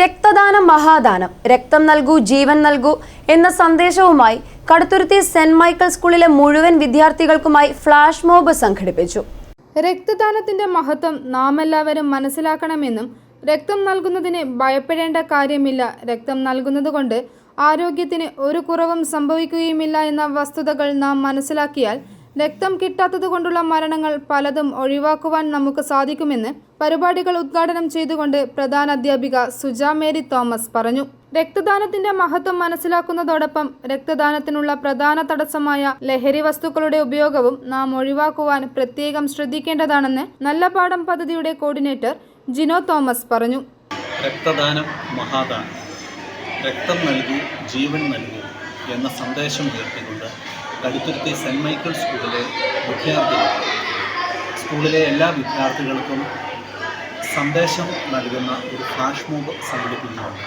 രക്തദാനം മഹാദാനം രക്തം നൽകൂ ജീവൻ നൽകൂ എന്ന സന്ദേശവുമായി കടുത്തുരുത്തി സെന്റ് മൈക്കിൾ സ്കൂളിലെ മുഴുവൻ വിദ്യാർത്ഥികൾക്കുമായി ഫ്ലാഷ് മോബ് സംഘടിപ്പിച്ചു. രക്തദാനത്തിന്റെ മഹത്വം നാം എല്ലാവരും മനസ്സിലാക്കണമെന്നും രക്തം നൽകുന്നതിന് ഭയപ്പെടേണ്ട കാര്യമില്ല. രക്തം നൽകുന്നതുകൊണ്ട് ആരോഗ്യത്തിന് ഒരു കുറവും സംഭവിക്കുകയുമില്ല എന്ന വസ്തുതകൾ നാം മനസ്സിലാക്കിയാൽ രക്തം കിട്ടാത്തതുകൊണ്ടുള്ള മരണങ്ങൾ പലതും ഒഴിവാക്കുവാൻ നമുക്ക് സാധിക്കുമെന്ന് പരിപാടികൾ ഉദ്ഘാടനം ചെയ്തുകൊണ്ട് പ്രധാന അധ്യാപിക സുജ മേരി തോമസ് പറഞ്ഞു. രക്തദാനത്തിന്റെ മഹത്വം മനസ്സിലാക്കുന്നതോടൊപ്പം രക്തദാനത്തിനുള്ള പ്രധാന തടസ്സമായ ലഹരി വസ്തുക്കളുടെ ഉപയോഗവും നാം ഒഴിവാക്കുവാൻ പ്രത്യേകം ശ്രദ്ധിക്കേണ്ടതാണെന്ന് നല്ല പാഠം പദ്ധതിയുടെ കോർഡിനേറ്റർ ജിനോ തോമസ് പറഞ്ഞു. രക്തദാനം മഹാദാനം. രക്തം നൽകി ജീവൻ നൽകൂ എന്ന സന്ദേശം ഉയർത്തിക്കൊണ്ട് കടുത്തുരുത്തി സെന്റ് മൈക്കിൾ സ്കൂളിലെ വിദ്യാർത്ഥികൾ സ്കൂളിലെ എല്ലാ വിദ്യാർത്ഥികൾക്കും സന്ദേശം നൽകുന്ന ഒരു ഫ്ലാഷ് മോബ് സംഘടിപ്പിക്കുന്നുണ്ട്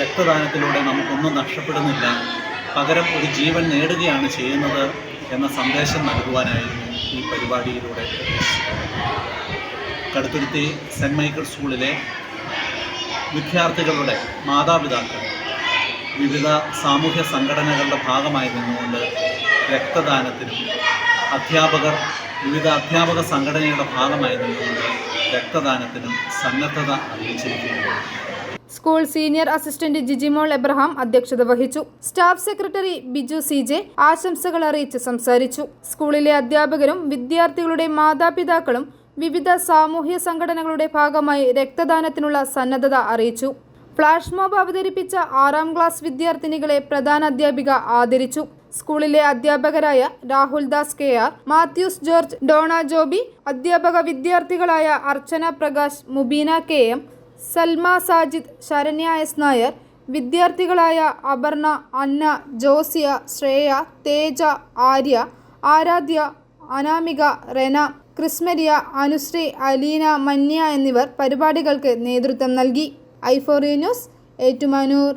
രക്തദാനത്തിലൂടെ നമുക്കൊന്നും നഷ്ടപ്പെടുന്നില്ല. പകരം ഒരു ജീവൻ നേടുകയാണ് ചെയ്യുന്നത് എന്ന സന്ദേശം നൽകുവാനായിരുന്നു ഈ പരിപാടിയിലൂടെ കടുത്തുരുത്തി സെന്റ് മൈക്കിൾ സ്കൂളിലെ വിദ്യാർത്ഥികളുടെ മാതാപിതാക്കൾ വിവിധ സാമൂഹ്യ സംഘടനകളുടെ ഭാഗമായി നിന്നുകൊണ്ട് രക്തദാനത്തിനും അധ്യാപകർ വിവിധ അധ്യാപക സംഘടനയുടെ ഭാഗമായി നിന്നുകൊണ്ട് രക്തദാനത്തിനും സന്നദ്ധത അറിയിച്ചിരിക്കുന്നു. School senior assistant Jijimol Abraham അധ്യക്ഷത വഹിച്ചു. Staff secretary Biju C J ആശംസകൾ അറിയിച്ച് സംസാരിച്ചു. സ്കൂളിലെ അധ്യാപകരും വിദ്യാർത്ഥികളുടെ മാതാപിതാക്കളും വിവിധ സാമൂഹ്യ സംഘടനകളുടെ ഭാഗമായി രക്തദാനത്തിനുള്ള സന്നദ്ധത അറിയിച്ചു. ഫ്ലാഷ് മോബ് അവതരിപ്പിച്ച ആറാം ക്ലാസ് വിദ്യാർത്ഥിനികളെ പ്രധാന അധ്യാപിക ആദരിച്ചു. സ്കൂളിലെ അധ്യാപകരായ രാഹുൽ ദാസ് കെ ആർ മാത്യൂസ് ജോർജ് ഡോണ ജോബി അധ്യാപക വിദ്യാർത്ഥികളായ Archana Prakash Mubeena K M Salma Sajid Saranya S Nair വിദ്യാർത്ഥികളായ Aparna Anna Josiya Shreya Teja Arya Aradhya Anamika Rena ക്രിസ്മരിയ Anusree Aleena Manya എന്നിവർ പരിപാടികൾക്ക് നേതൃത്വം നൽകി. ഐഫോറിയ ന്യൂസ് ഏറ്റുമാനൂർ.